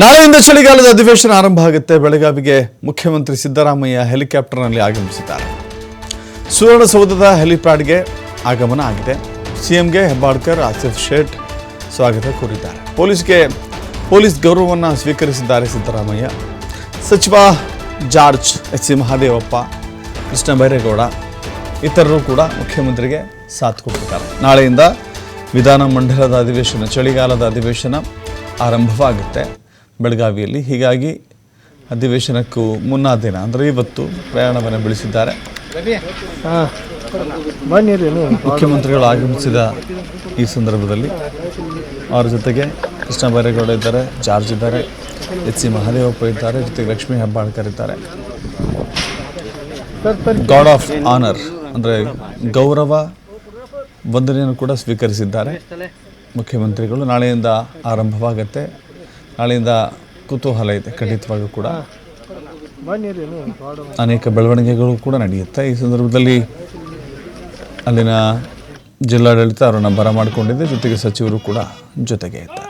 ನಾಳೆಯಿಂದ ಚಳಿಗಾಲದ ಅಧಿವೇಶನ ಆರಂಭ ಆಗುತ್ತೆ. ಬೆಳಗಾವಿಗೆ ಮುಖ್ಯಮಂತ್ರಿ ಸಿದ್ದರಾಮಯ್ಯ ಹೆಲಿಕಾಪ್ಟರ್ನಲ್ಲಿ ಆಗಮಿಸಿದ್ದಾರೆ. ಸುವರ್ಣಸೌಧದ ಹೆಲಿಪ್ಯಾಡ್ಗೆ ಆಗಮನ ಆಗಿದೆ. ಸಿಎಂಗೆ ಹೆಬ್ಬಾಳ್ಕರ್, ಆಸಿಫ್ ಶೇಟ್ ಸ್ವಾಗತ ಕೋರಿದ್ದಾರೆ. ಪೊಲೀಸ್ಗೆ ಪೊಲೀಸ್ ಗೌರವವನ್ನು ಸ್ವೀಕರಿಸಿದ್ದಾರೆ ಸಿದ್ದರಾಮಯ್ಯ. ಸಚಿವ George H C Mahadevappa, Krishna Byregowda ಇತರರು ಕೂಡ ಮುಖ್ಯಮಂತ್ರಿಗೆ ಸಾಥ್ ಕೊಟ್ಟಿದ್ದಾರೆ. ನಾಳೆಯಿಂದ ವಿಧಾನಮಂಡಲದ ಅಧಿವೇಶನ, ಚಳಿಗಾಲದ ಅಧಿವೇಶನ ಆರಂಭವಾಗುತ್ತೆ. ಬೆಳಗಾವಿಯಲ್ಲಿ. ಹೀಗಾಗಿ ಅಧಿವೇಶನಕ್ಕೂ ಮುನ್ನಾ ದಿನ ಅಂದರೆ ಇವತ್ತು ಪ್ರಯಾಣವನ್ನು ಬೆಳೆಸಿದ್ದಾರೆ. ಮುಖ್ಯಮಂತ್ರಿಗಳು ಆಗಮಿಸಿದ ಈ ಸಂದರ್ಭದಲ್ಲಿ ಅವರ ಜೊತೆಗೆ ಕೃಷ್ಣ ಬೈರೇಗೌಡ ಇದ್ದಾರೆ ಜಾರ್ಜ್ ಇದ್ದಾರೆ ಎಚ್ ಸಿ ಮಹಾದೇವಪ್ಪ ಇದ್ದಾರೆ ಜೊತೆಗೆ ಲಕ್ಷ್ಮೀ ಹೆಬ್ಬಾಳ್ಕರ್ ಇದ್ದಾರೆ. ಗಾಡ್ ಆಫ್ ಆನರ್ ಅಂದರೆ ಗೌರವ ವಂದನೆಯನ್ನು ಕೂಡ ಸ್ವೀಕರಿಸಿದ್ದಾರೆ. ಮುಖ್ಯಮಂತ್ರಿಗಳು ನಾಳೆಯಿಂದ ಆರಂಭವಾಗುತ್ತೆ. ನಾಳೆಯಿಂದ ಕುತೂಹಲ ಇದೆ ಖಂಡಿತವಾಗಿಯೂ ಕೂಡ. ಅನೇಕ ಬೆಳವಣಿಗೆಗಳು ಕೂಡ ನಡೆಯುತ್ತೆ. ಈ ಸಂದರ್ಭದಲ್ಲಿ ಅಲ್ಲಿನ ಜಿಲ್ಲಾಡಳಿತ ಅವರನ್ನು ಬರಮಾಡಿಕೊಂಡಿದೆ ಜೊತೆಗೆ ಸಚಿವರು ಕೂಡ ಜೊತೆಗೆ ಇದ್ದಾರೆ.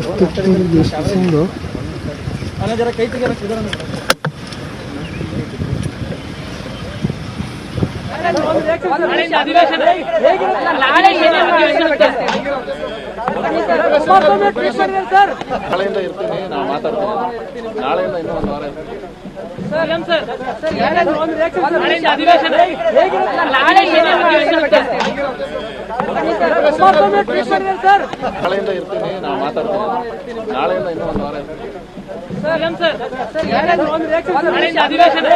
ಎಷ್ಟು ತಿರುಗಿ ಎಷ್ಟು ಸಿಂಗು ನಾಳೆಯಿಂದ ಇರ್ತೀನಿ ನಾವು ಮಾತಾಡ್ತೀನಿ. ನಾಳೆಯಿಂದ ಇನ್ನೂ ಒಂದು ವಾರ ಇರ್ತೀನಿ. ನಾಳೆಯಿಂದ ಸರ್ ನಾಳೆಯಿಂದ ಇರ್ತೀನಿ ನಾವು ಮಾತಾಡ್ತೀನಿ. ನಾಳೆಯಿಂದ ಇನ್ನೂ ಒಂದು ವಾರ ಇರ್ತೀನಿ. ಅಧಿವೇಶನ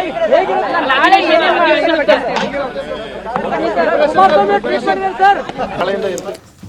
ನಾಳೆಯಿಂದ ಇರ್ತೀನಿ.